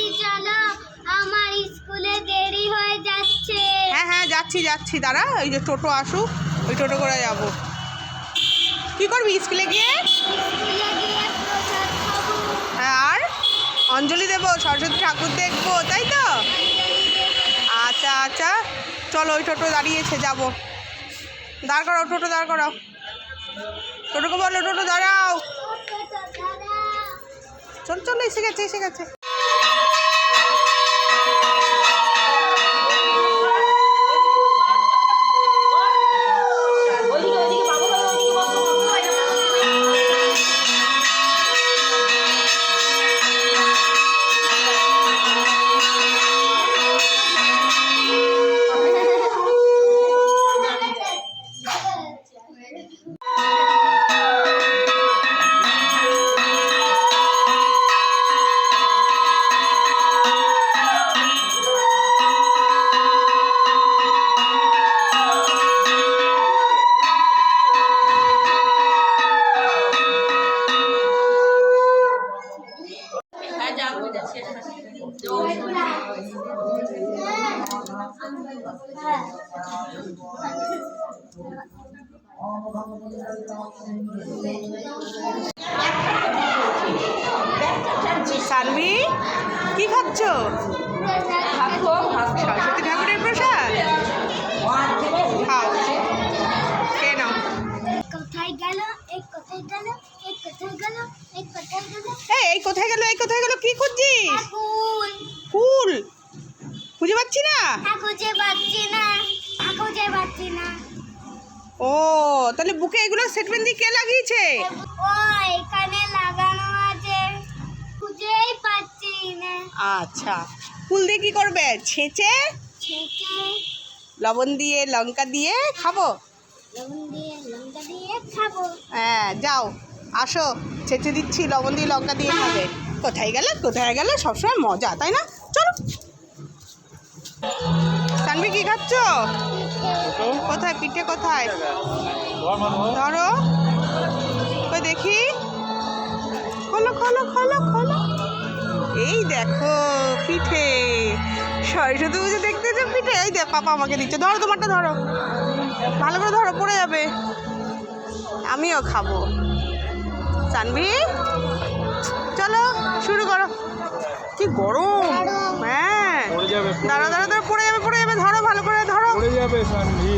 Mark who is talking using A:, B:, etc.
A: তাড়াতাড়ি চলো আমার স্কুলে দেরি হয়ে যাচ্ছে।
B: হ্যাঁ হ্যাঁ যাচ্ছি যাচ্ছি দাঁড়া ওই যে টোটো আসুক ওই টোটো করে যাব। কি করবি স্কুলে গিয়ে? হ্যাঁ আর? অঞ্জলি দেবো সরস্বতী ঠাকুর দেখব তাই তো? আচ্ছা আচ্ছা চলো ওই টোটো দাঁড়িয়েছে যাব। দাঁড় করাও টোটো দাঁড় করাও। টোটোকে বলো টোটো দাঁড়াও। চল চলো এসে গেছে এসে গেছে। সানভি কি খাচ্ছ? সরস্বতী ঠাকুরের প্রসাদ?
A: এই কোথায় গেল এই কোথায় গেল?
B: কি খুঁজছিস? ফুল। খুঁজে পাচ্ছি না?
A: খুঁজে পাচ্ছি না। খুঁজে পাচ্ছি না।
B: ও তাহলে বুকে এগুলো সেটমেন্ট দিয়ে কে লাগিয়েছে?
A: ও এখানে লাগানো আছে। খুঁজেই পাচ্ছি না।
B: আচ্ছা। ফুল দিয়ে কি করবে? ছেঁচে?
A: ছেঁচে।
B: লবণ দিয়ে লঙ্কা দিয়ে খাব?
A: লবণ দিয়ে লঙ্কা দিয়ে খাব।
B: হ্যাঁ যাও। আসো ছেঁচে দিচ্ছি, লবণ দিয়ে লঙ্কা দিয়ে খাবে। কোথায় গেলে? কোথায় গেলে? সবসময় মজা, তাই না? চলো। সানবি কি খাচ্ছ? কোথায়? পিঠে কোথায়? ধরো। ওই দেখি। খোলো খোলো খোলো খোলো। এই দেখো, পিঠে। সরস্বতী পুজো দেখতে যে পিঠে। এই দেখ, পাপা আমাকে দিচ্ছে। ধরো তোমারটা, ধরো। ভালো করে ধরো, পড়ে যাবে। আমিও খাব। জানবি চলো শুরু করো। কি গরম।
A: গরম।
B: হ্যাঁ।
C: যাবে
B: দাঁড়া দাঁড়া দাঁড়া পড়ে যাবে পড়ে যাবে ধরো ভালো করে ধরো।
C: পড়ে যাবে সানভি